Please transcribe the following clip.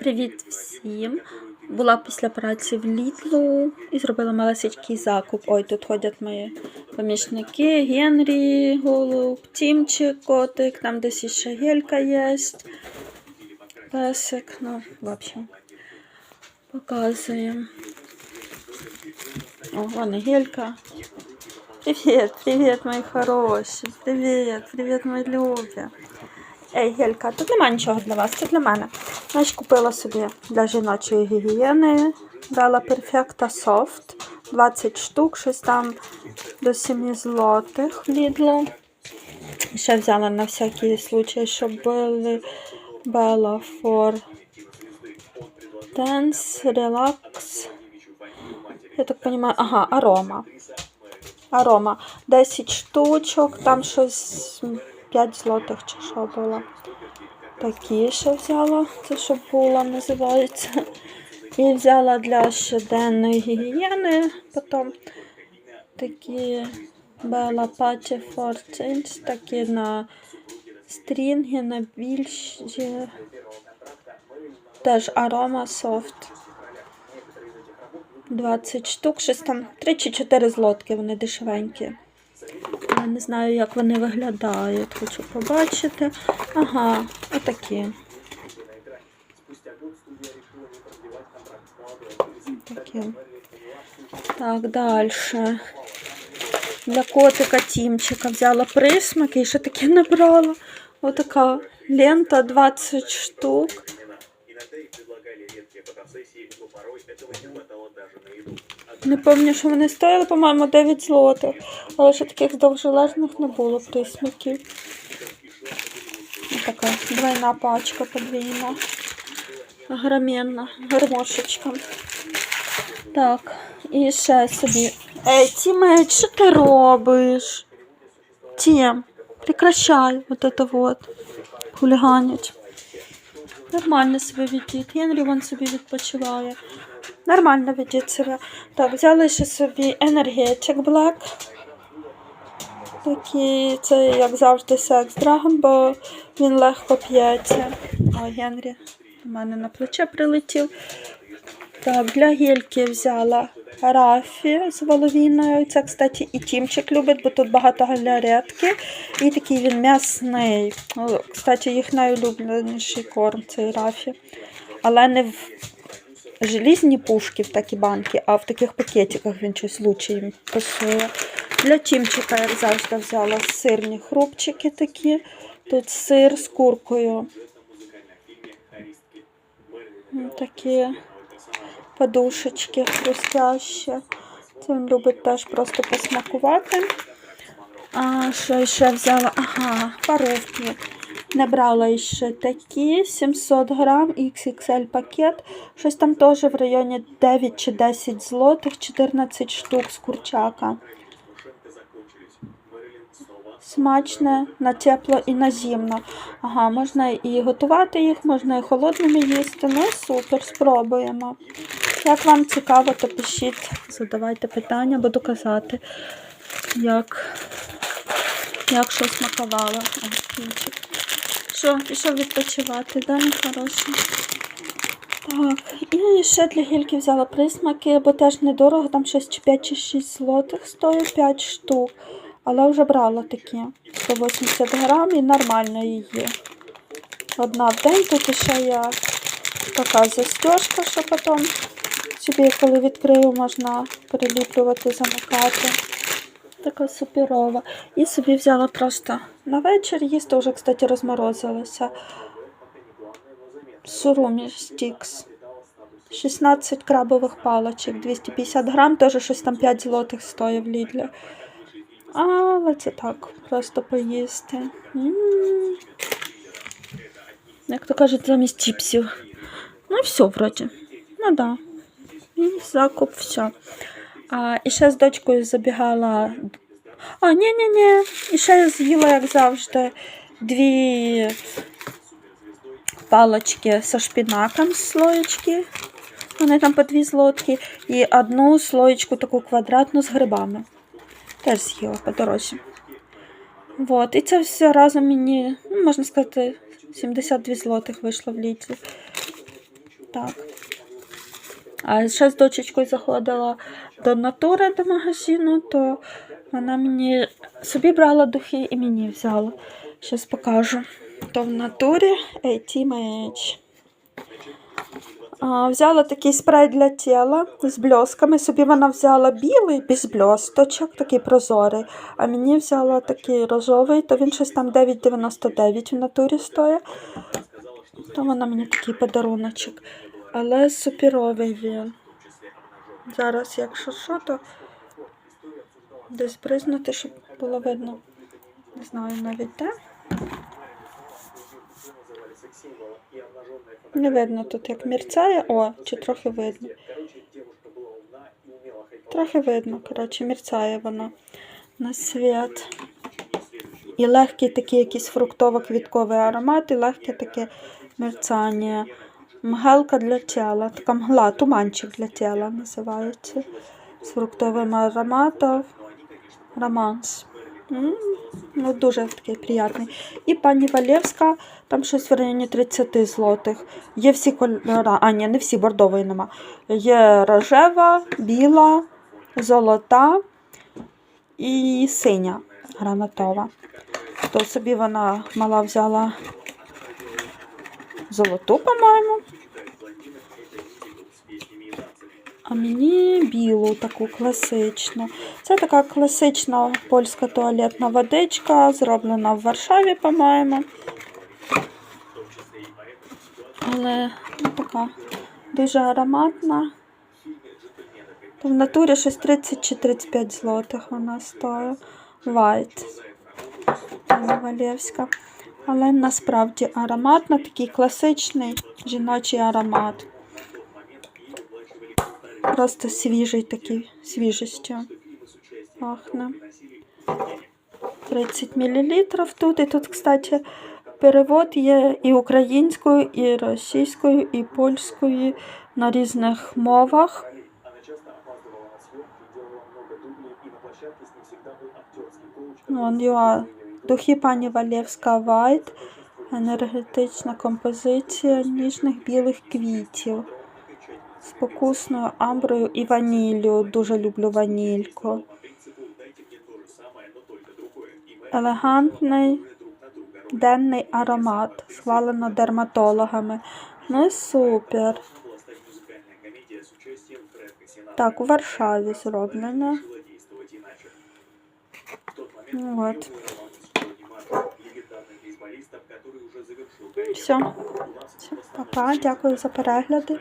Привіт всім! Була після праці в Лідлу і зробила малесенький закуп. Ой, тут ходять мої помічники, Генрі, Голуб, Тімчик, котик, там десь ще гелька є. Песик, ну, в общем, показуємо. О, вон гелька. Привіт, привіт, мої хороші. Привіт, привіт, мої любі. Ей, Гелька, тут немає нічого для вас, це для мене. Значить, купила собі для жіночої гігієни. Брала Perfecta Soft 20 штук, щось там до 7 злотих в Лідлу. Ще взяла на всякий случай, щоб були Bella for Dance, Relax. Я так розумію, ага, арома. Арома. 10 штучок, там щось 5 злотих чи що було. Такі ще взяла, це що була, називається. І взяла для щоденної гігієни. Потім такі Bella Patty Change, такі на стрінги, на більші. Теж арома софт. 20 штук, щось там 3 чи 4 злотки, вони дешевенькі. Не знаю, як вони виглядають. Хочу побачити. Ага, отакі. Такі. Так, далі. Для котика Тімчика взяла присмаки і ще таке набрала. Отака лента 20 штук. Не пам'ятаю, що вони стояли, по-моєму, 9 злотих. Але ще таких довжелезних не було присмаків. Така двойна пачка подвійна. Громенна, гармошечка. Так, і ще собі. Ей, Тімець, що ти робиш? Тім, прекращай вот это вот. Хуліганять. Нормально себе ведіть. Генрі вон собі відпочиває. Нормально ведіть себе. Так, взяли ще собі енергетик Black. Такий, це як завжди секс драгон, бо він легко п'ється. О, Генрі у мене на плече прилетів. Так, для гельки взяла рафі з воловіною. Це, кстати, і Тімчик любить, бо тут багато галеретки. І такий він м'ясний. Кстати, їх найулюбленіший корм цей рафі. Але не в желізні пушки в такі банки, а в таких пакетиках він щось лучше їм пасує. Для Тімчика, як завжди, взяла сирні хрупчики такі. Тут сир з куркою. Такі подушечки хрустящі. Це він любить теж просто посмакувати. А що ще взяла? Ага, паровки. Набрала ще такі 700 грам XXL пакет. Щось там теж в районі 9 чи 10 злотих, 14 штук з курчака. Смачне на тепло і на зимно. Ага, можна і готувати їх, можна і холодними їсти. Ну супер, спробуємо. Як вам цікаво, то пишіть, задавайте питання, буду казати, як, як що смакувало. Що, пішов відпочивати, да, мій хороший? Так, і ще для гільки взяла присмаки, бо теж недорого, там щось чи 5 чи 6 злотих стоїть 5 штук. Але вже брала такі 180 грам і нормально її. Одна в день, тут ще є така застежка, що потім собі, коли відкрию, можна переліплювати, замикати. Така суперова. І собі взяла просто на вечір їсти, вже, кстати, розморозилася. Сурумі стікс. 16 крабових палочок, 250 грам, теж щось там 5 злотих стоїть в Лідлі. Але це так, просто поїсти. М. Як то кажуть, замість чіпсів. Ну все вроді. Ну да. Закуп, все. А, і ще з дочкою забігала. А, ні-ні-ні. І ще я з'їла, як завжди, дві палочки со шпинаком слоєчки. Вони там по дві злотки. І одну слоєчку таку квадратну з грибами. Теж з'їла по дорозі. Вот. І це все разом мені, ну, можна сказати, 72 злотих вийшло в літрі. Так. А ще з дочечкою заходила до натури до магазину, то вона мені собі брала духи і мені взяла. Щас покажу. То в натурі Team а, Взяла такий спрей для тіла з бльосками. Собі вона взяла білий без бльосточок, такий прозорий. А мені взяла такий рожовий, то він щось там 9,99 в натурі стоїть. То вона мені такий подаруночок. Але суперовий він. Зараз, якщо що, то десь бризнути, щоб було видно. Не знаю навіть де. Не видно тут, як мерцяє. О, чи трохи видно. Трохи видно, коротше, мерцяє вона на світ. І легкий такий якийсь фруктово-квітковий аромат, і легке таке мерцання. Мгелка для тіла, така мгла, туманчик для тіла називається. З фруктовим ароматом. Романс. М, Ну, дуже такий приятний. І пані Валєвська, там щось в районі 30 злотих. Є всі кольори, а ні, не всі, бордової нема. Є рожева, біла, золота і синя гранатова. То собі вона мала взяла золоту, по-моєму. А мені білу, таку класичну. Це така класична польська туалетна водичка, зроблена в Варшаві, по-моєму. Але ну, така дуже ароматна. В натурі щось 30 чи 35 злотих вона стоїть. White. Валєвська. Але насправді ароматна, такий класичний жіночий аромат. Просто свіжий такий, свіжістю пахне. 30 мл тут. І тут, кстати, перевод є і українською, і російською, і польською на різних мовах. Вон його духи пані Валєвська Вайт, енергетична композиція ніжних білих квітів з покусною амброю і ваніллю. Дуже люблю ванільку. Елегантний денний аромат, схвалено дерматологами. Ну і супер. Так, у Варшаві зроблено. От. Все. Пока. Дякую за перегляди.